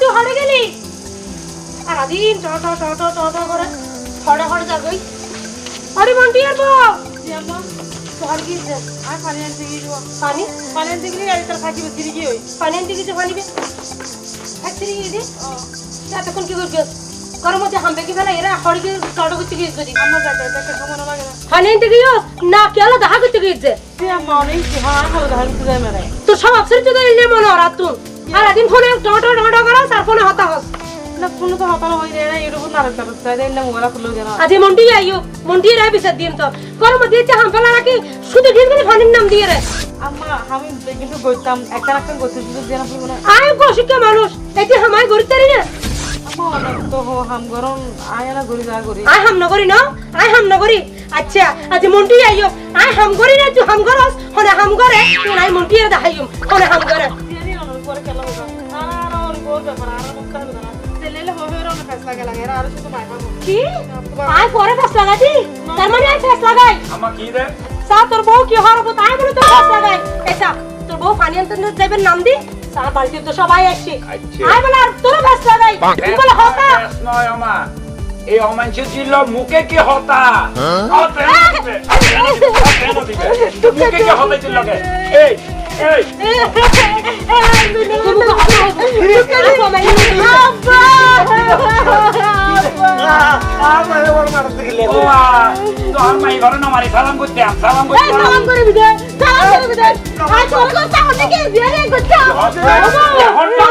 তুই হড়ে গেলি? সারাদিন ট ট ট ট ট ট করে হড়ে হড়ে যাবই আরে মন্টি আর বউ কি যে আর পানি আনতে গিয়ে পানি? পানি আনতে গেলে আর তার থাকিব ফিরে গিয়ে ওই পানি আনতে গেছে পানি ফ্যাক্টরি গিয়ে দে এতক্ষণ কি করবে? গরম মধ্যে হামবে কি ফেলা? এরা হড়কে টট করতে গিয়েছে যদি। আমার লাগে না। পানি আনতে গিয়েও না কেলা দেখা করতে গিয়েছে? তুই আমার অনেক হ্যাঁ ভালো ধান মেরে। তো সব অপসর তো দিলে মনে হরা তুই। সারাদিন ফোনে ট ট ট ট করো তার ফোনে হতা হস। না কোনো তো হতানো হই রে না এরকম নারক তারক চাই দেন না মোবাইল খুলে দেন আজি মন্টি আইও মন্টি রে বিচার দিন তো। হাম ফেলা নাকি শুধু করে পানির নাম দিয়ে রে আম্মা আমি কিন্তু গইতাম একটা একটা করতে শুধু দেন আপনি মনে। আয় কৌশিক মানুষ এটি হামাই তারি না হো হাম না গরি হাম নগরি না আয় হাম নগরি আচ্ছা আজি মন্টি আইও আয় হাম গরি না তুই হাম গরস হনে হাম গরে তুই নাই মন্টি রে হনে হাম গরে মুখ কি হতা এই কি কে তোর সালাম করতে সালাম করতে আম। এখন না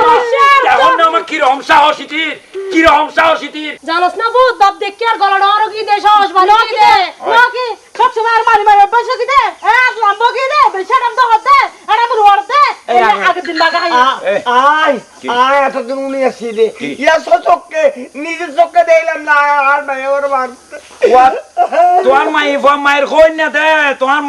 এখন না আমার কীরকম সাহস ইতির কীরকম সাহস ইতির জানোস না বউ দব দেখি আর গলাটা আরও কি দে সাহস ভালো কি দে নাকি সব সময় আর মারি মারি অভ্যাস কি দে এক লম্বা কি দে বেশি দাম তো হতে আর আমি রোড দে। আগের দিন লাগাই এই, আয় কি? আয় এতদিন উনি আসছি রে ইয়া চোখকে নিজের চোখকে দেখলাম না আর নাই ওর মারতে তোমার মাই মায়ের কই না দে? তোমার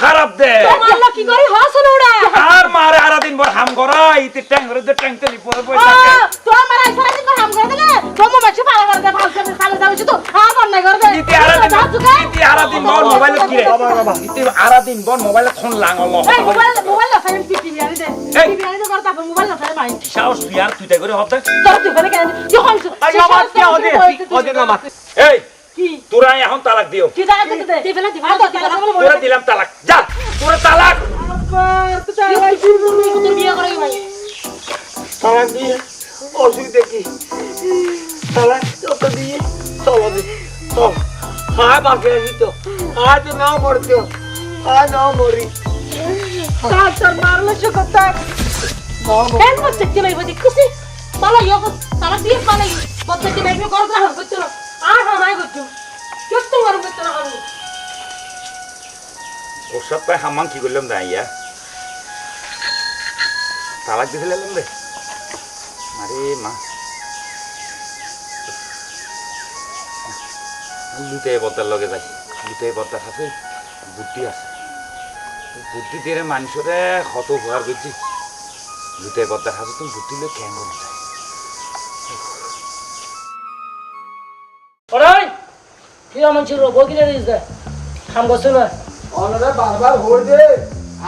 খারাপ দে। তোমার লোক কি করে হাস ওড়া আর মারে আরা দিন ভর হাম করা ইতে ট্যাং করে দে ট্যাং তেলি পরে বই থাকে। তোর সারা দিন হাম করে দিলে তোর মাছি পালা করে দে ফালছে সালে যাবে তো। আমার নাই করে দে। ইতে আরা দিন ইতে আরা দিন বল মোবাইল কি রে? বাবা ইতে আরা দিন বল মোবাইল ফোন লাঙ্গল এই মোবাইল মোবাইল না সাইন টিভি আনি দে। টিভি আনি দে করে তারপর মোবাইল না সাইন মাই সাহস তুই আর তুই তাই করে হতে তোর তুই করে কেন তুই হইছ আই আমার কি ওদে ওদে না মার এই কি? তোরা এখন তালাক দিও। কি জায়গা করতে দে? দিবে না দিবে তো দিবা না তোরা দিলাম তালাক। যা তোরা তালাক। তুই চাই তোর বিয়ে করে ভাই তারা দিয়ে? অসুবিধা কি তারা যত দিয়ে। চলো চল। আয় বাকি আছি তো। তো নাও মরতে আয় নাও মরি। তার মারলে সে কথা কেন বলছে কি নাই বদি খুশি? পালা ইয়ো তারা দিয়ে পালা বলছে কি নাই করো না হাম করতে আর হামাই করতে। কেউ তো গরম করতে না আমি ওর সব পায় হাম্মাং কি করলাম না ইয়া তালাক দিয়ে রে। আরে মা। লুতে বদ্দার লগে যাই লুতে বদ্দার হাতে বুদ্ধি আছে। বুদ্ধি দিয়ে মানুষরে ক্ষত উপহার করছি। লুতে বদ্দার হাতে তুমি বুদ্ধি লোক কেমন যায়? ওরাই কি আমার ছিল? বকিলে দিছে কাম করছে না? অনরে বারবার হয়ে দে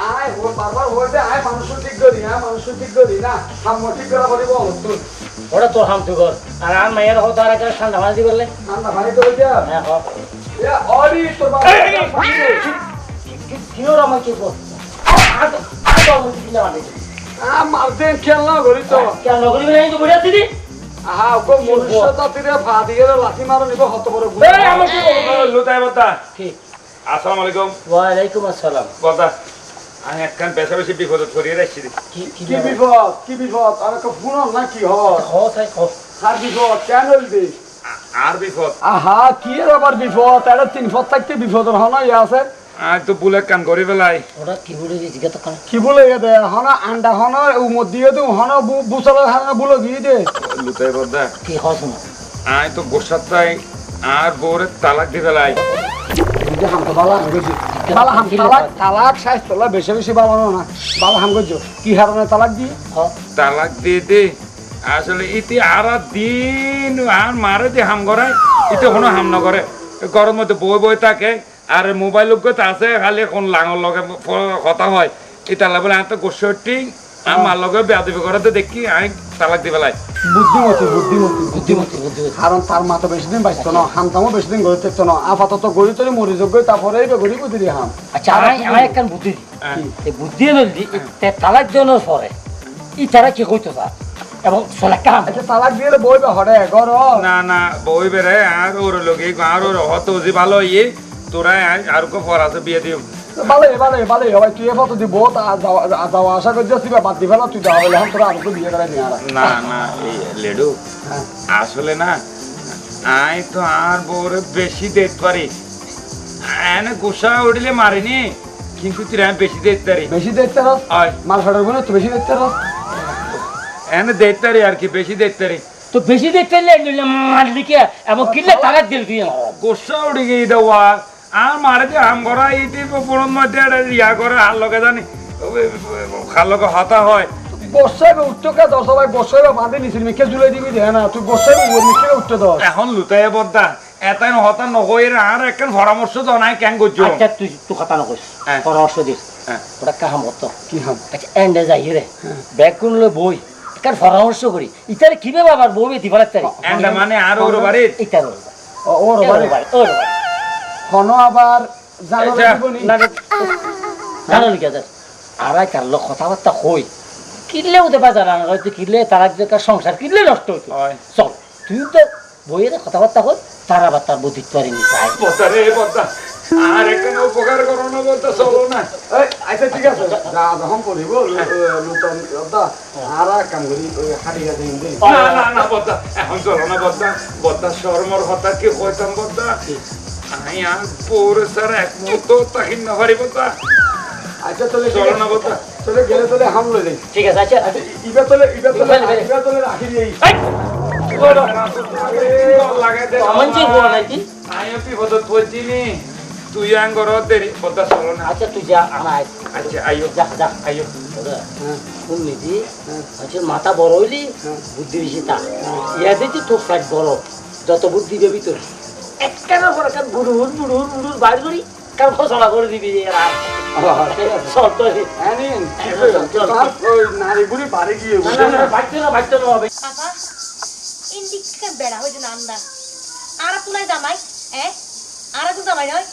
আয় ও বারবার হয়ে দে আয় মানুষ ঠিক করি হ্যাঁ মানুষ ঠিক করি না। হাম ঠিক করা তুই ওরা তোর হাম তুই কর। আর আর মাইয়ের হতো আর একটা ঠান্ডা মাঝি করলে। ঠান্ডা পানি তো হইয়া হ্যাঁ হ। তো মানে বদ্দা কি আসসালামু আলাইকুম। ওয়ালাইকুম আসসালাম। বদ্দা আমি একখান বেশা বেশি বিপদত করিয়ে রাখছি। কি বিপদ? কি বিপদ? আর একটা ফোন না কি হয় হ হ আর বিপদ? কেন আর বিপদ? আহা কি এর আবার বিপদ? এটা তিন পথ থাকতে বিপদের হনা ইয়া আছে। তো বুলে কান করি ফেলাই। ওরা কি বলে কান কি বলে গেছে হনা আন্ডা হনা উমর দিয়ে দে হনা বুসলা হানা বুলো দিয়ে দে। লুতাই বদ্দা কি হস না আয় তো আর তালাক দি ফেলাই। যে হাম তো বালা হাম গেছি বালা হাম তালাক? তালাক সাইজ তোলা বেশি বেশি বালানো না। বালা হাম গেছো কি তালাক দি তালাক দিয়ে দে। আসলে ইতি আর দিন আর মারে দিয়ে হাম করায় ইতি কোনো হাম না করে গরম মধ্যে বই বই থাকে আর মোবাইল আছে খালি এখন লাঙর লগে কথা হয়। এটা বলে এত গোসটি আমার লগে বেয়াদবি করাতে দেখি আমি তালাক দি পেলাই বুদ্ধিমতী বুদ্ধিমতী বুদ্ধিমতী বুদ্ধিমতী। কারণ তার মা তো বেশি দিন বাঁচতো না হামতামও বেশি দিন গড়ে থাকতো না আপাতত গড়ি তরি মরি যোগ্য তারপরে গড়ি বুদ্ধি দিয়ে হাম। আচ্ছা আমি আমি একখান বুদ্ধি দিই হ্যাঁ। এই বুদ্ধি বলছি তালাক দেওয়ানোর পরে ই তারা কি কইতো তা এবং হাম আচ্ছা তালাক দিয়ে বই বা হরে ঘর না না বই বেড়ে আর ওর লগে আর ওর হত যে ভালো ইয়ে তোরা আর কো পর আছে বিয়ে দিও ভালো ভালো ভালো ভাই তুই এবার তো দিব যাওয়া আশা করছি তুই বাদ দি ফেলা তুই যাওয়া বলে হাম তোরা আর তো বিয়ে করে নিয়ে না না এই লেডু। আসলে না আই তো আর বউরে বেশি দেখতে পারি। এনে গুসা উঠলে মারিনি কিন্তু তুই আমি বেশি দেখতে পারি। বেশি দেখতে রস মাল ফাটারগুলো তো বেশি দেখতে রস এনে দেখতে পারি আর কি বেশি দেখতে পারি। তো বেশি দেখতে মারলি কে? এবং কিনলে তালাক দিল তুই। গুসা উঠে গিয়ে দেওয়া আর মারে যে আম করা ইতি পুরন মধ্যে ইয়া করে আর লগে জানি। খার লগে হতা হয়? বসাই উঠতো কে দশ ভাই বসাই বাঁধে নিছিল মিখে জুলাই দিবি দে না তুই বসাই মিখে উঠতে দশ এখন লুতাই বদ্দা এটাই হতা নকই আর একখান পরামর্শ জানাই কেন করছ আচ্ছা তুই তুই কথা নকইস। পরামর্শ দিস। ওটা কাহাম হতো? কি হাম আচ্ছা এন্ডে যাই রে ব্যাগ কোনলে বই কার পরামর্শ করি ইতারে কীভাবে আবার বউ বেতি ফেলার তারি এন্ডা মানে আর ওর বাড়ির ইতার ওর বাড়ি বাড়ি ওর বাড়ি হন আবার জানো আচ্ছা, দিবনি না। না, জানো নি কেদার আর আই কার লোক কথাবার্তা কই? কিনলে হতে পারে জানা হয়তো কিনলে তারা যে সংসার কিনলে নষ্ট হইতো চল তুই তো বইয়ের কথাবার্তা কই তার আবার তার বুদ্ধিত্ব পারিনি বদ্দা বদ্দা আর একখান উপকার করো না বদ্দা চলো না। আচ্ছা ঠিক আছে। যা যখন পড়িব নূতন দা আর কাম করি ওই হাড়িয়া না না না বদ্দা। এখন চলো না বদ্দা। বদ্দা শর্মর হতা কি কইতাম বদ্দা? স্যার এক মুহূর্ত না আচ্ছা চলো না গেলে ঠিক আছে ইবে ইবে। ইবে রাখি দিই। তুই আঙ্গর দেরি। চলো না। আচ্ছা তুই যা আমার আচ্ছা আইও যা যা আইও কোন নিদি আচ্ছা মাথা বড় হইলি বুদ্ধি বেশি তা। ইয়া দিচ্ছি তোর ফ্যাট বড় যত বুদ্ধি দেবি তোর। একটার পর একটা বুড়ুর বুড়ুর বুড়ুর বাইর করি কারণ করে দিবি বুড়ি হইছে না আন্দা আর তো জামাই নয়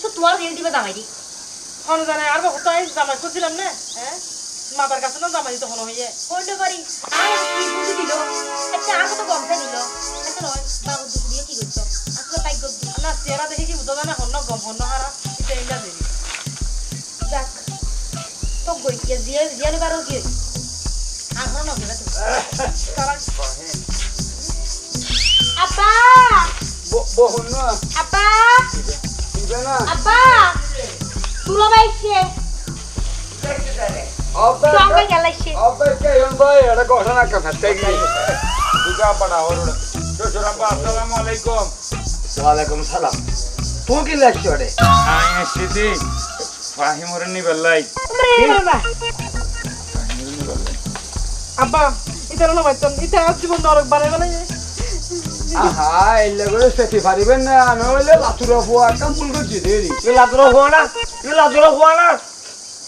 তো তোমার রেল দিবে জামাই দি। হন জানে আর বহুত জামাই খুঁজছিলাম না হ্যাঁ মাতার কাছে না জামাই তখন হইয়ে। হইতে পারি আর কি বুঝি দিল? একটা আর কত গমতে দিল একটা নয়। গদ চেহারা দেখে কি বুঝা জানা হন্ন গম হন্ন হারা এটা ইন্ডা দেরি যাক তো গই কে দিয়ে দিয়ে পারো কি? আর হন না গেলা আপা! বহুন আপা! ইবে না। আপা! তুলো বাইছে সঙ্গে গেলাইছে। অবে কে ইন ভাই এটা ঘটনা কথা দুগা বড়া হরুড়া শ্বশুরাব্বা আসসালামু আলাইকুম। ওয়ালাইকুম সালাম। তুই কি লাগছ রে আই এসেছি ফাহিমরে নি বেলাই আব্বা এটা না বাইতাম এটা আজ জীবন নরক বানাই বানাই আহা এলে করে সেটি পারিবেন না আমি হইলে লাতুরা ফুয়া কাম ফুল করছি দেরি লাদুরা হওয়া না লাদুরা হওয়া না।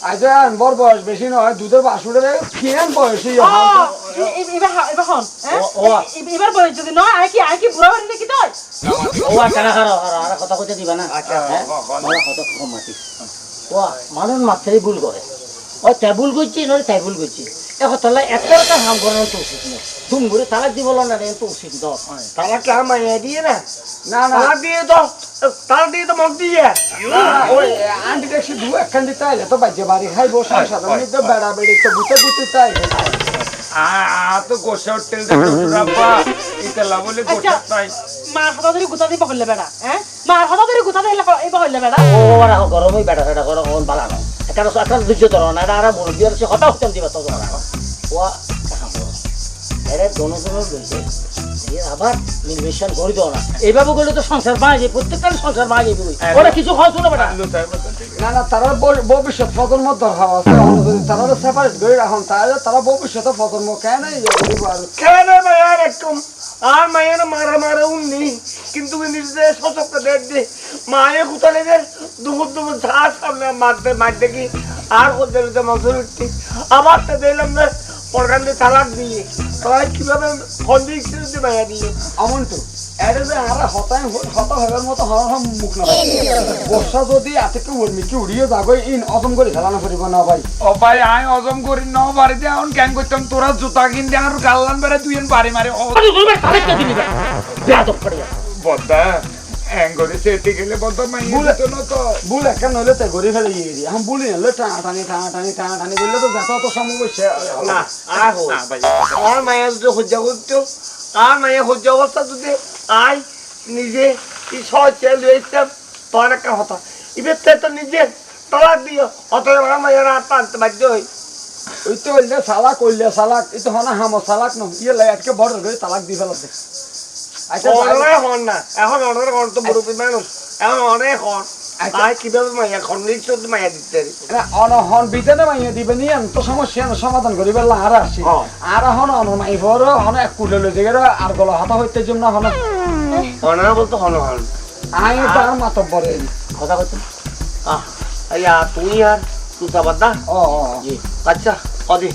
আচ্ছা বর বয়স বেশি নয় দুধের বাসুরের কেন বয়সী এবার এবার হন হ্যাঁ? ও, ও। এ- এবার বলে যদি নয় আর কি আর কি বুড়া বাড়ি নাকি তুই ও হারো হারো আর কথা কইতে দিবা না। আচ্ছা কথা কম মাতিস ও মানুষ মাত্রাই ভুল করে। ও তাই ভুল করছি নয় তাই ভুল করছি। এখন তাহলে এত একটা হাম করানো তো উচিত নয় তুমি ঘুরে তালাক দিব না রে তো উচিত নয় তালাক মাইয়া দিয়ে না? না না। তালাক দিয়ে তো তালাক দিয়ে তো মগ দিয়ে ওই আন্টি দেখছি দু একখান দিতে আইলে তো বাজে বাড়ি খাইবো সংসার বেড়া বেড়ি তো বুতে বুতে তাই তো গোসা হোটেল ইতালা বলে গোসা তাই মার হাতা ধরে গুতা দিবা হইলে বেড়া হ্যাঁ মার হাতা ধরে গুতা দিলে এবার হইলে বেড়া ও রাখো গরমই বেটা সেটা করো কোন বালা না একটা একটা দুর্য ধর না আর আর সে হতাম দিবা তো ধরা ও কাম করো এরে দোনো দোনো আবার নির্বেশন করে দাও না। এইভাবে করলে তো সংসার বাঁধে যায় প্রত্যেকটা সংসার বাঁধে যাবে ওরা কিছু খাওয়া শুনে বেটা। না না তারা ভবিষ্যৎ প্রজন্ম দরকার আছে তারা সেপারেট করে রাখুন তাহলে তারা ভবিষ্যতে প্রজন্ম কেন আর কেন মায়ের একদম আর মায়ের মারা মারা উনি কিন্তু সচক্ষ দেখ দি মায়ে কুতালে দুপুর দুপুর ঝাড় সামনে মারতে মারতে কি? আর মাংসের উঠতে। আবার তো দিলাম না পরকান্ডে তালাক দিয়ে। তাই কীভাবে ফন্দি দিতে মায়া দিয়ে? আমন তো এটা যে আরে হতাই হতা হবার মতো হর হম মুখ না বর্ষা যদি আতেকে উড়মি কি উড়িয়ে যাব ইন অদম করে ফেলানো করিব না ভাই। ও ভাই আই হজম করি ন বাড়িতে এখন কেন করতাম? তোরা জুতা কিনতে আর গাল্লান বেড়ে তুই বাড়ি মারে। বদ্দা করে সেটি গেলে মাই বুলে- তো না তো। বুল একটা নইলে তো গড়ি ফেলে দিয়ে এখন বুলি নইলে টানা টানি টানা টানি টানা টানি দিলে তো যত তো সমস্যা না আর হোক না ভাই আর মায়া যদি সহ্য করতো আর মায়া সহ্য অবস্থা যদি আই নিজে এই সহজে লইতাম তোর একটা হতা এবার তো নিজে তালাক দিও আমার মায়ের হাত আনতে বাধ্য হই। ওই তো সালাক কইলে সালাক এই তো হনা হামো সালাক ন। ইয়ে লাই আজকে বড় তালাক দি ফেলাতে অনেক হন না। এখন অনেক হন তো মুরব্বী মানুষ। এখন অনেক হন। আচ্ছা। কীভাবে মায়া খন নিশ্চয় মায়া দিতে অনহন বিতেনে মাইয়া দিবে নি তো সমস্যা সমাধান করি বেলা আর আসি। আর হন অন মাই বড় হন এক কুলে লই দিগে আর গলা হাতা হইতে না হন। অনেক বলতে হন হন। আই তার মাতব বরে কথা কইতে। আহ আইয়া তুই আর তুই ও ও। আচ্ছা কদি।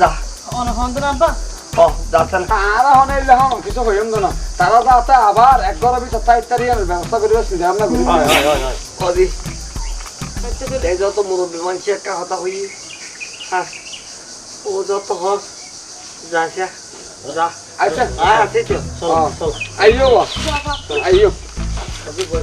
যা। অনহন্ত না আব্বা। ও যাচ্ছেন। আর হন এলে হন কিছু হইম না। তারা যাতে আবার এক ঘরের ভিতর তাই তারি আর ব্যবস্থা করিবে সিধা আমরা করি কদি এই যত মুরব্বী মানুষ একটা কথা হই হ্যাঁ। ও যত হোক যাচ্ছে যা। আচ্ছা। আয় আছে তো। ও, আইও আইও ওই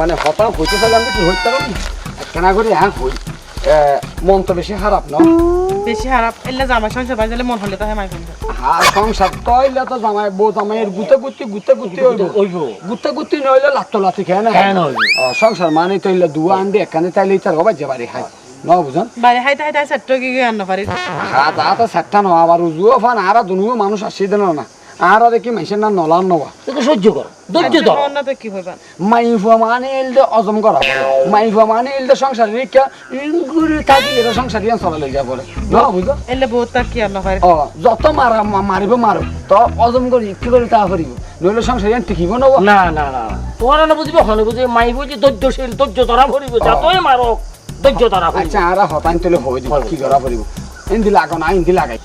মানে হতাম হইতে চাইলে আমি কি হইতে পারি কেনা করি হ্যাঁ হই। মন তো বেশি খারাপ ন? বেশি খারাপ। এলে জামা সংসার বাজালে মন হলে তো হয় সংসার। তইলে তো জামাই বউ জামাইয়ের গুতে গুতি গুতে গুতি হইব। গুতে গুতি নইলে লাত্ত লাতি খায় না কেন হইব। ও, সংসার মানে তইলে দুয়া আন্ডি এখানে তাইলে তার হবাই যে বাড়ি খায়। ন বুঝন। বাইরে হাইতে হাইতে সেট্ট কি কি আন্ন পারি সেটটা ন আবার উজুও ফান আর দুনুও মানুষ আসি দেন না। আর দেখি মাইসের না নলান নবা তোকে সহ্য কর ধৈর্য ধর না তো কি হইবা মাইফা মানে এলদে অজম করা মাইফা মানে এলদে সংসার রেখা ইনগুরি থাকি এটা সংসার ইয়ান চলা যা বলে ন বুঝো। এলে বহুত তার কি আন্ন পারি ও যত মারা মারিব মারো তো অজম করি একটু করে তা করিব নইলে সংসার ইয়ান টিকিব না না না না। বুঝিব হনে বুঝিব মাই বুঝি ধৈর্যশীল ধৈর্য ধরা ভরিব যতই মারক ধৈর্য ধরা আচ্ছা আর হতান তুলে হয়ে দিব কি করা পড়িব? ইন্দি লাগো না ইন্দি লাগাই।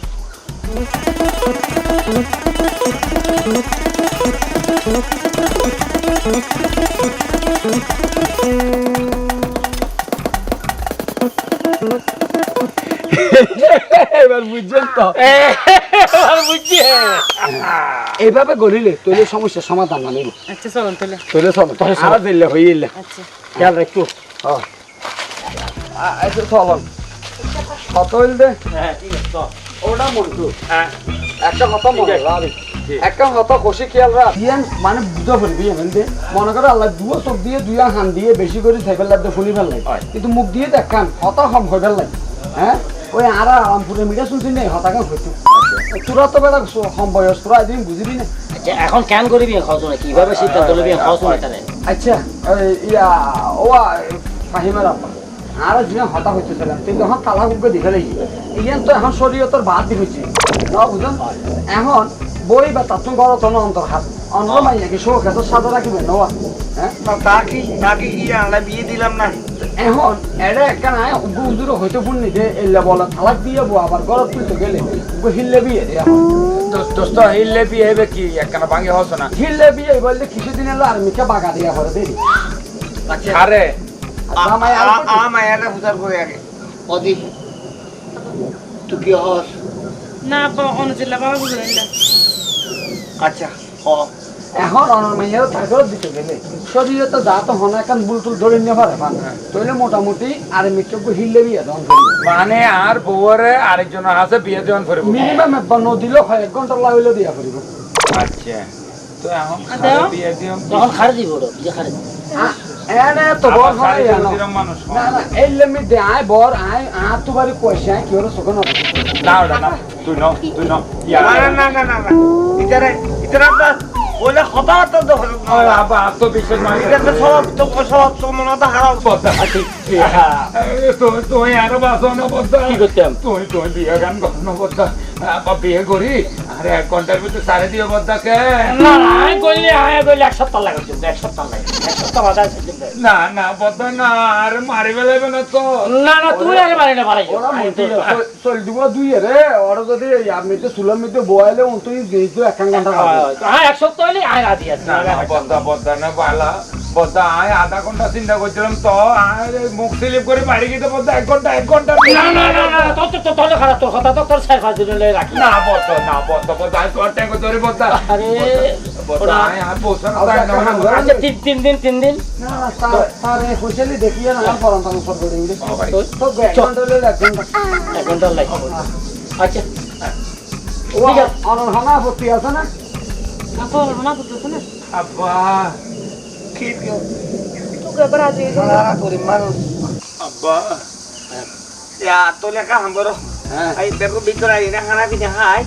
এবার বুঝছেন তো? বুঝছি। এইভাবে গড়িলে তৈলে সমস্যার সমাধান মানে আচ্ছা চলুন তাহলে তৈলে চলো আর দিলে হইলে। আচ্ছা। খেয়াল রাখতো আচ্ছা চলন। কত হইল দে হ্যাঁ ঠিক আছে চল। ওটা মন্টু একটা কথা মনে রাখবি একটা কথা কষে খেয়াল রাখ। মানে বুঝা পড়বি এমনি মনে করে আল্লাহ দুয়া চোখ দিয়ে দুয়া হান দিয়ে বেশি করে থাই ফেলার দিয়ে ফুলি ফেললাই কিন্তু মুখ দিয়ে দেখান হতা কম হয়ে ফেললাই হ্যাঁ? ওই আর আরামপুরে মিডিয়া শুনছি নেই হতা কাম হইতো তোরা তো বেড়া কম বয়স তোরা একদিন বুঝবি না। আচ্ছা এখন কেন করবি খাওয়া না কীভাবে সিদ্ধান্ত লবি খাওয়া শোনা আচ্ছা ইয়া ও ফাহিমের আপা আর যিনি হতা হইতেছিলাম কিন্তু এখন তালা গুকে দেখে লাগি ইয়ান তো এখন শরীয়তর বাদ দি হয়েছে ন বুঝুন? এখন বই বা তাতুন বড় তো অন্তর হাত। অন্য মাইয়া কি শোক এত সাদা রাখিবেন নওয়া হ্যাঁ? তাকি তাকি কি আনলা বিয়ে দিলাম না? এখন এটা একটা নাই উগু উজুরো হইতে ফুল নিতে এলে বলা তালাক দিয়ে বো আবার গরত তুলতে গেলে উগু হিললে বিয়ে দে এখন। দোস্ত হিললে বিয়ে হবে কি? একখানা ভাঙে হস না হিললে বিয়ে বললে কিছুদিন এলো আর্মিকে বাগা দিয়া করে দেরি? আরে জামাই আর করতে- আ মায়াটা বুঝার করে আগে। কদি তুই কি হস? না আব্বা অনুচিল্লা বাবা বুঝলেন না আচ্ছা হ। এখন অনর মাইয়ারও দিতে গেলে। শরীরে তো যা তো হন এখন বুলটুল ধরে নিয়ে পারে পান মোটামুটি আর মিটকু হিললে বিয়ে দন মানে আর বউরে আরেকজন আছে বিয়ে দেওয়ান করব মিনিমাম একবার নদিলেও হয় এক ঘণ্টা লাগিলেও দিয়া করিব। আচ্ছা। তো এখন বিয়ে দিও। তখন খারে দিব বিয়ে খারে দিব। তুই ন তুই ন না না না না না ইতারে ইতারে আপনার বলে হঠাৎ তো হঠাৎ ওই আব্বা আত্মবিশ্বাস মানে এটা তো সব তো সব মনে হয়। তুই তুই আরও তুই তুই বিয়ে গান করো না বিয়ে করি আরে এক ঘণ্টার ভিতরে সারে দিও বদ্দাকে। না না আয় করলে আয় করলে এক সপ্তাহ লাগে এক সপ্তাহ লাগে এক সপ্তাহ না না বদ্দা না আর মারি ফেলাইবে না তো। না না তুই আগে মারি না মারাই। ওরা মন্ত্রী চল দিব দুই রে। ওরা যদি আমিতে সুলাম মিতে বয়ালে অন্তই গেইতো এক ঘণ্টা হ্যাঁ এক সপ্তাহ হলে আয় রাজি আছে। না বদ্দা বদ্দা না বালা। বদ্দা আয় আধা ঘণ্টা চিন্তা করছিলাম তো আয় মুখ স্লিপ করে বাড়ি গিয়ে বদ্দা এক ঘণ্টা এক ঘণ্টা না না না না তোর তো তোর তোর খারাপ তোর কথা তো তোর ছয় পাঁচ দিন হলে রাখি। না বদ্দা না বদ্দা বদ্দা আয় তোর ট্যাঙ্ক ধরে বদ্দা আরে বদ্দা আয় আর পৌঁছানো আচ্ছা, না আচ্ছা, আচ্ছা তিন তিন দিন তিন দিন। না না তার খুশালি দেখিয়ে না পরান তাম সর করে দিলে তো এক ঘণ্টা হলে এক ঘণ্টা। এক ঘণ্টার লাগে আচ্ছা। ও অনর হানা আছে না? না? আব্বা। ঠিক তোকে এবার আজ এই সারা করি মানুষ আব্বা ইয়া তো লেখা হামবরো হ্যাঁ আই দেখো বিকরা ইনা খানা কি হাই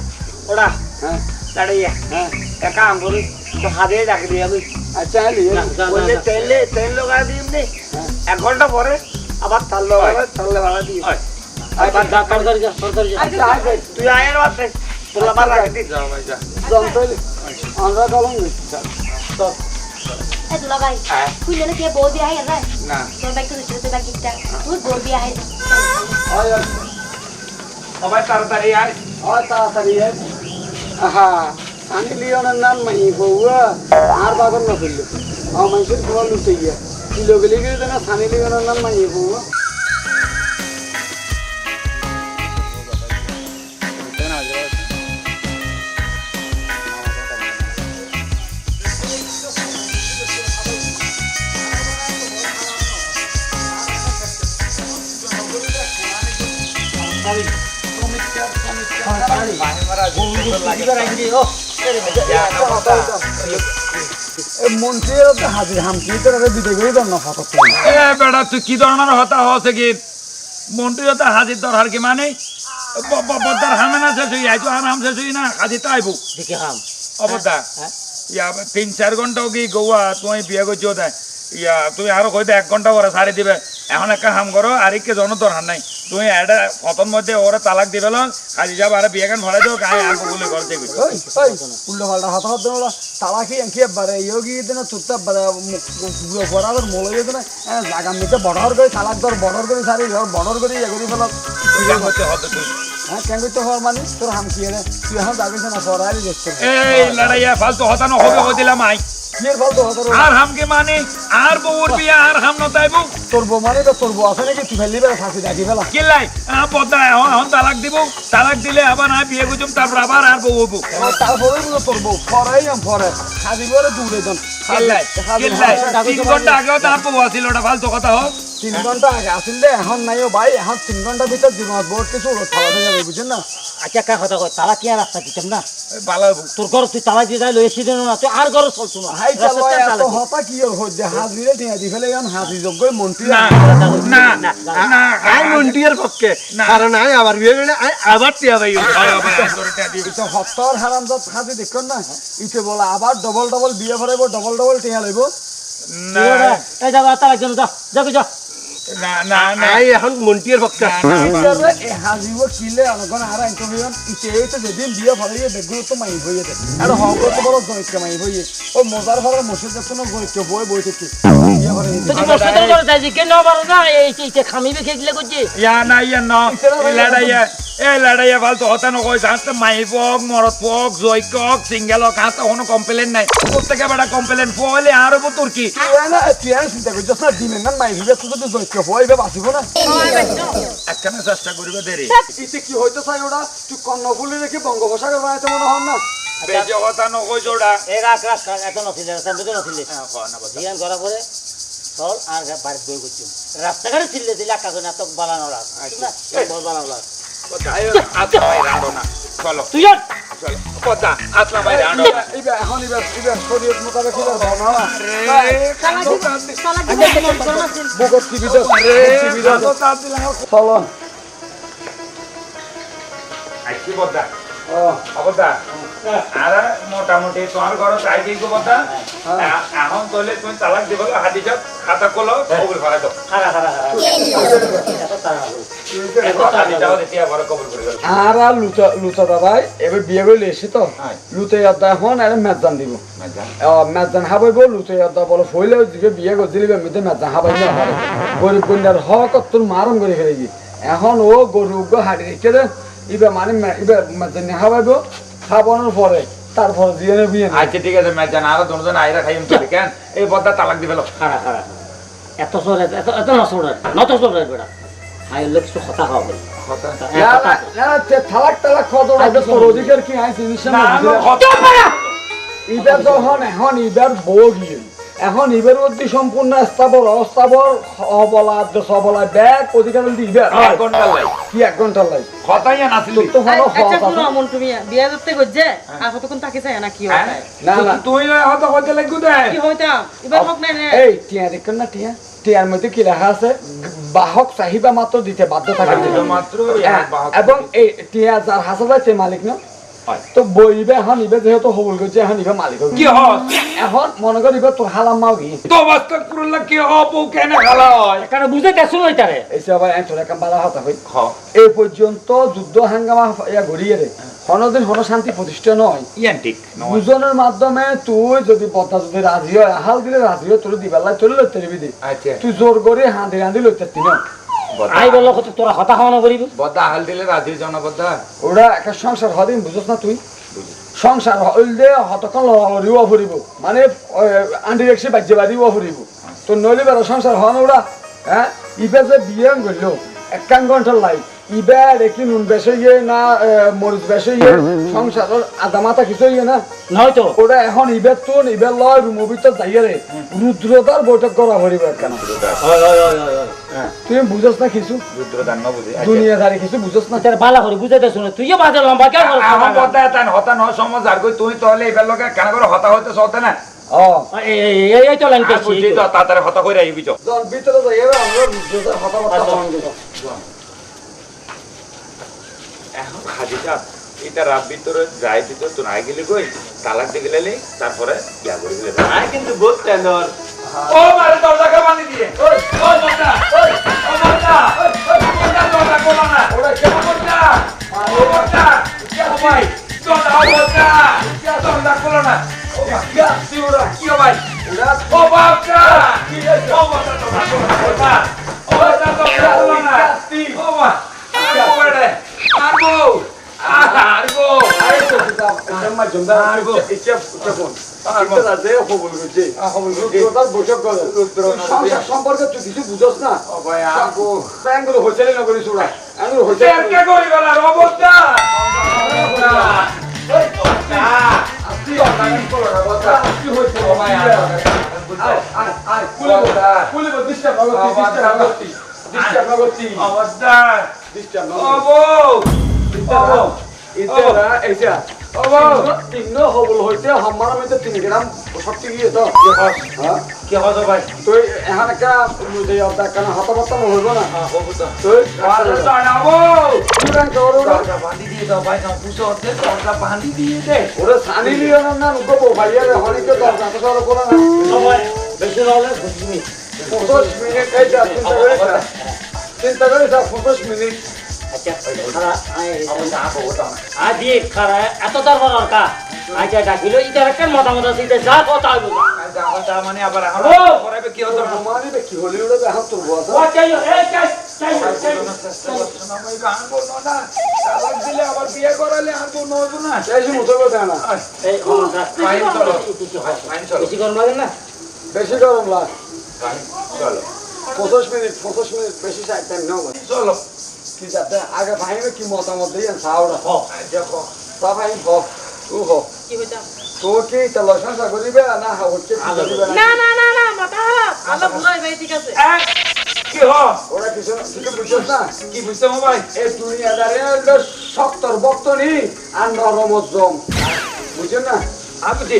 ওরা হ্যাঁ দাঁড়িয়ে হ্যাঁ একা হামবরি তো হাতে ডাকি দিয়ে আমি আচ্ছা লিয়ে বললে তেলে তেল লগা দিই নে এক ঘণ্টা পরে আবার তাল লগা তাল লগা দিই আবার যা তরকারি যা তরকারি যা আচ্ছা তুই আয়ের বাতে তোলা বার রাখি দি যাও ভাই যা জন্তলি আমরা কলম এ দুলা ভাই তুই জানে কে বউ বিয়া হয়ে যায় না তোর বাইক তো তোর বাইক কিটা তুই বউ বিয়া হয়ে যায় সবাই তাড়াতাড়ি আয় হয় তাড়াতাড়ি আহা সানি লিওনের নাম মাহি বউয়া আর বাগন না ফেলল আমার মানুষের ঘর লুটে গিয়া কিলো গেলে গেলে না সানি লিওনের নাম মাহি বউয়া মন্ত্রী হাজির দরকার কি মানে বদ্দার হামে না শেষ হই আইতো আর হাম না তো আইবো দেখে হাম হ্যাঁ। ইয়া তিন চার ঘন্টাও কি গৌয়া তুই বিয়ে করছ তাই ইয়া তুই আরও কইতে এক ঘণ্টা করে সারি দিবে এখন একটা হাম করো আর কে জন দরকার নাই তুই এটা প্রথম মধ্যে ওরা তালাক দিবে লন কাজে যাব আর বিয়ে গান ভরাই দেবো গায়ে আর বলে ঘর দেখবি উল্লো উল্টো পাল্টা হাত হাত দেন তালা কি এঁকি বারে ইয়োগি দেন তুত্তা বারে গুলো বরাবর মলে দেন জাগা মিতে বড়র করে তালাক ধর বড়র করে সারি ধর বড়র করে ইয়ে করে ফেলো। হতে হতে কেন করতে হওয়ার তোর হামকি এনে? তুই এখন যাবি না পড়াই দেখতে। এই লড়াইয়া ফালতু হতানো হবে হয়ে আই। আর হামকে মানে? আর বউর বিয়ে আর হাম নতাইবো তোর বউ মানে তো তোর বউ আছে নাকি? তুই ফেললি বেলা ফাঁসি দেখি ফেলা। কিলাই বদা এখন এখন তালাক দিব। তালাক দিলে আবার না বিয়ে করছুম তারপর আবার আর বউ হব। তারপরে বুঝো তোর বউ। ফরাই আম ফরে খাদি করে দূরে যান কিল্লাই কিল্লাই তিন ঘণ্টা আগেও তার বউ আছিল ওটা ফালতু কথা হোক। তিন ঘণ্টা আগে আসিল দে এখন নাই ও ভাই এখন তিন ঘণ্টার ভিতর জীবন বোর্ড কিছু হয়ে যাবে বুঝছেন না? আচ্ছা একটা কথা কয় তালা কি আর রাস্তা দিতাম না? ভালো তোর ঘর তুই তালা দিয়ে যাই লই এসে দিন না তুই আর ঘর চলছো না। হাই চালো এত তালা হতা কি ওর হচ্ছে হাজিরে টিয়া দি ফেলে এখন হাজি যোগ্য মন্ত্রী না না না পক্ষে। কারণ আই আবার বিয়ে করে আবার টিয়া ভাই এটা হাজি দেখুন না? ইতে বলা আবার ডবল ডবল বিয়ে ভরাইব ডবল ডবল টিয়া লইব। না। এই যাব তালা জন্য যা যাবি যা না না না। আই এখন মন্টিয়ার পক্ষে হাজিব কিলে অনগন আর আইতো হইন ইতে তো যেদিন বিয়ে ভরাইয়ে বেগুলো তো মাই হইয়ে দে। আর হক তো বড় জয়কে মাই হইয়ে ও মজার ভরা মসজিদ যখন জয়কে বই বই থেকে বিয়ে ভরাইয়ে তুই কি মসজিদের ঘরে যাই কে ন পারো না? এই এই খামি বেখে গিলে ইয়া না ইয়া ন। লড়াইয়া ফালতু হতা নকয় যাতে মাই পক মরত পক জৈক সিঙ্গেল হক হাতে কোনো কমপ্লেন নাই। প্রত্যেকে বেটা কমপ্লেন পয়লে আর হব তোর কি? তুই না তুই চিন্তা করছিস না দিন না মাই হইবে জয়কে বই বাঁচিব না। একখানে চেষ্টা করিবে দেরি। ইতে কি হইতো চাই ওটা তুই কর্ণফুলি রেখে বঙ্গোপসাগর বানাইতে মনে হন না? বেজে জোড়া এ রাখ রাখ এত নছিলে এত বুঝে নছিলে জিয়ান করা পরে চল আর বাড়ি বই করছি। রাস্তাঘাটে ছিলে দিলে একা করে এত বানানো রাখ ঠিক না? বল বানানো রাখ আতলা ভাই রাড়ো না চলো চলো। কথা আতলা ভাই রাড়ো না এইবার এখন এবার এবার শরীয়ত মোতাবেক এবার বানা বগত টিভি দাও টিভি দাও চলো আইছি বদ্দা ও অবদা আর মোটামুটি তোমার ঘর চাই দিই গো বদা এখন তোলে তুমি তালাক দিব হাতি যাও খাতা কলো কবুল করে দাও। আর আর লুচা লুচা এবার বিয়ে করে এসে তো। হয়। লুচে ইয়াদা এখন আর মেজান দিব। মেজান? হাবাইব লুচে ইয়াদা বলে ফইলে দিকে বিয়ে করে দিলি মেতে মেজান হাবাই না। পারে গরিব কন্যার হক তোর মারম করে ফেলে এখন ও গরু গো হাড়ি রেখে দে ইবে মানে খাবানোর পরে তারপরে দিয়ে নে বিয়ে আচ্ছা ঠিক আছে ম্যাচ আরও দুজন আইরা খাইম তো কেন? এই তালাক দিবে লো খারা খারা এত সরে এত এত নত সরে বেটা হাই লোক তো কথা খাওয়া বলে থালাক তালাক তোর অধিকার কি? আইসি না ইবার যখন এখন ইবার বউ গিয়ে। এখন ইবার অতি সম্পূর্ণ স্থাবর অস্থাবর অবলা সবলা ব্যাগ অধিকার দিবে। এক ঘণ্টা লাই। কি এক ঘণ্টার লাই? তো হলো আচ্ছা হওয়া আমন তুমি বিয়া করতে গজ্জে? আর কতক্ষণ তাকে চাই না কি হয়? না না। তুই হতা কইতে লাগু দে। কি হইতাম এবার হোক নাই রে এই টিয়া দেখেন না টিয়া। টিয়ার মধ্যে কি লেখা আছে? বাহক চাহিদা মাত্র দিতে বাধ্য থাকে। মাত্র হ্যাঁ, এবং এই টিয়া যার হাসা যায় সে মালিক না। তো বইবে ইবে যেহেতু হবুল এখন ইবে মালিক কি এখন মনে তোর হালাম মাও গিয়ে তো করলা কি হব কেন হয়? কারণ বুঝে গেছো ওইটারে এই আবার এক তোর একটা বালা হতা হই। এই পর্যন্ত যুদ্ধ হাঙ্গামা ইয়া ঘুরিয়ে রে হনদিন হন শান্তি প্রতিষ্ঠা নয়। ইয়ান্টিক বুঝনের মাধ্যমে তুই যদি পদ্মা যদি রাজি হয় হাল দিলে রাজি হয় তোর দিবেলা চলে লইতে দিবি দি। আচ্ছা। তুই জোর করে হাঁদি হাঁদি লইতে তিন আই বলল কত তোরা হতা খাওয়ানো করিবি বদা হাল দিলে রাজি জনবদা ওরা একটা সংসার হদিন বুঝছ না তুই? সংসার হইলে হতক্ষণ লড়িও ফুরিব। মানে আন্টি রেক্সি বাজ্যে বাড়িও ফুরিব। তো নইলে বেড়া সংসার হন ওরা হ্যাঁ? ইবে যে বিয়ে করল একান ঘণ্টার লাই। ইবে দেখি নুন বেসে না মরিচ বেসে গিয়ে সংসারের আদা মাথা কিছু ইয়ে না? নয় ওরা এখন ইবের তো ইবের লয় মুভিতে যাইয়ারে রুদ্রতার বৈঠক করা কেন তুই বুঝস না কিছু? রুদ্রদান ন বুঝি দুনিয়াদারি কিছু বুঝস না? তোর বালা করে বুঝাইতে শুনে তুইও বাজে লম্বা কে আমার কথা তাই হতা নয় সমাজ আর কই তুই তাহলে এবার লোকে কেন করে হতা হইতে চলতে না? ও এই তো লাইন তো তাড়াতাড়ি হতা করে আইবি চো। জন ভিতরে আমরা বন্ধ এখন খাদিজা এটা রাত ভিতরে যাই ভিতর তো নাই গেলে কই? তালাক দিয়ে গেলে তারপরে ইয়া করে গেলে আই কিন্তু বহুত টেন্ডর ও মারে দরজা বানি দিয়ে। ওই ওই বন্ধা ওই ও বন্ধা বন্ধা দরজা খোলা না। ওরে কেন বন্ধা ও বন্ধা ও ভাই? দরজা ও দরজা খোলা না। ও ভাই কি ওরা? কি ও ভাই? ও বাপটা ও বন্ধা দরজা খোলা না। ও দরজা খোলা না। ও মা আরবো বেড়ে সম্পর্কে তুই কিছু বুঝস না হোটেলে নগরী সুরা আঙ্গুলো কে হোটেলে কে করি গলা অবস্থা তিন গ্রাম শক্তি গিয়ে তো হ্যাঁ? কি হতো ভাই? তুই এখন একটা যে কেন হতবর্তন হইব না? তুই তো হলে মিনিট। এই চিন্তা করে যা। চিন্তা করে যা পঁচিশ মিনিট। আচ্ছা খারা এত দরবার কা আচ্ছা ডাকিলো ইটার একটা মতামত আছে যা কথা হইব মানে আবার ও! করাবে কি হতো? মানিবে কি হলি ওটা এখন তোর বস। ও চাই এই চাই চাই চাই আবার বিয়ে করালে আর কোনো হতো না। চাইছি মতো কথা না। এই ও ফাইন চলো। ফাইন চলো। বেশি গরম লাগে না? বেশি গরম লাগ। ফাইন চলো। পঁচিশ মিনিট পঁচিশ মিনিট বেশি টাইম নাও চলো। কি যাতে আগে ভাইবে কি মতামত দিয়ে সাউরা হ দেখো তা ভাই কি তো কি তেল সংসার করিবে না হচ্ছে কি করিবে না? না না না মাথা আল্লাহ বুঝাই ভাই ঠিক আছে। কি হ ওরা কিছু কিছু বুঝছস না? কি বুঝতে ভাই? এই দুনিয়াদারে হলো শক্তর বক্তনি আর নরম জম বুঝছেন না? আবুজি।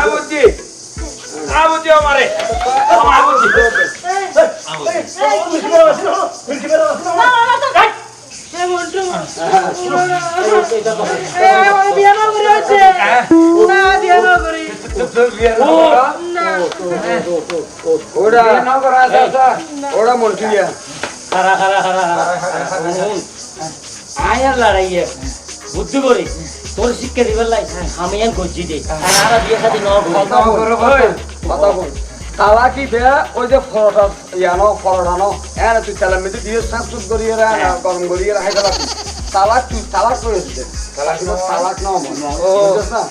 আবুজি। আবুজি আমারে। আবুজি। না না না তো মন্টু এটা তো এই আমার বিয়ে না করে আছে না বিয়ে না করি না ওটা ওটা মন্টুয়া খারা খারা খারা খারা আয়ার লড়াইয়ে বুদ্ধি করে তোর শিক্ষা দিবার লাই আমি গজ্জি দে আর বিয়ে সাথে ন কথা কথা বল তালা কি দেয়া ওই যে ফরটা ইয়ানো ফরটানো এর তুই তেলা মেতে দিয়ে সাপ সুপ করিয়ে রা গরম করিয়ে রাখে গেলা তালাক তুই তালাক করেছিস তালাক তালাক না বুঝছিস না?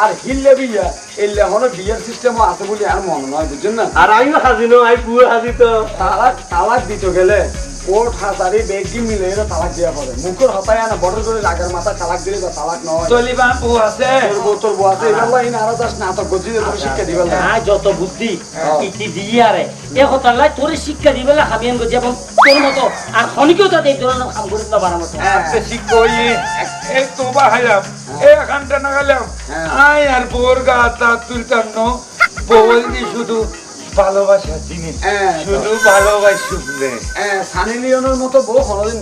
আর হিললে বিয়া এলে হলো বিয়ের সিস্টেম আছে বলে আর মনে নয় বুঝছেন না? আর আমিও হাজি নয় পুরো হাজি তো। তালাক তালাক দিতে গেলে কোর্ট হাজারি বেগি মিলে এরা তালাক দেওয়া পড়ে মুখের হতায় না বড় করে লাগার মাথা তালাক দিলে তো তালাক নয় চলিবা বউ আছে। তোর বউ তোর বউ আছে এবার লাইন আরও দাস না তো গজি তোর শিক্ষা দিবে না যত বুদ্ধি ইতি দিয়ে আরে এ কথা লাই তোর শিক্ষা দিবে না আমি আর গজ্জি এবং তোর মতো আর খনিকেও তাতে এই ধরনের কাম করিস না বানার মতো আজকে শিক্ষা হয়ে এই তো বাহাইলাম এই এখানটা না গেলাম আই আর বোর গা তা তুলতাম ন। বলছি শুধু ভালোবাসার জিনিস। হ্যাঁ, শুধু ভালোবাসি হ্যাঁ সানি লিওনের মতো বউ কোনোদিন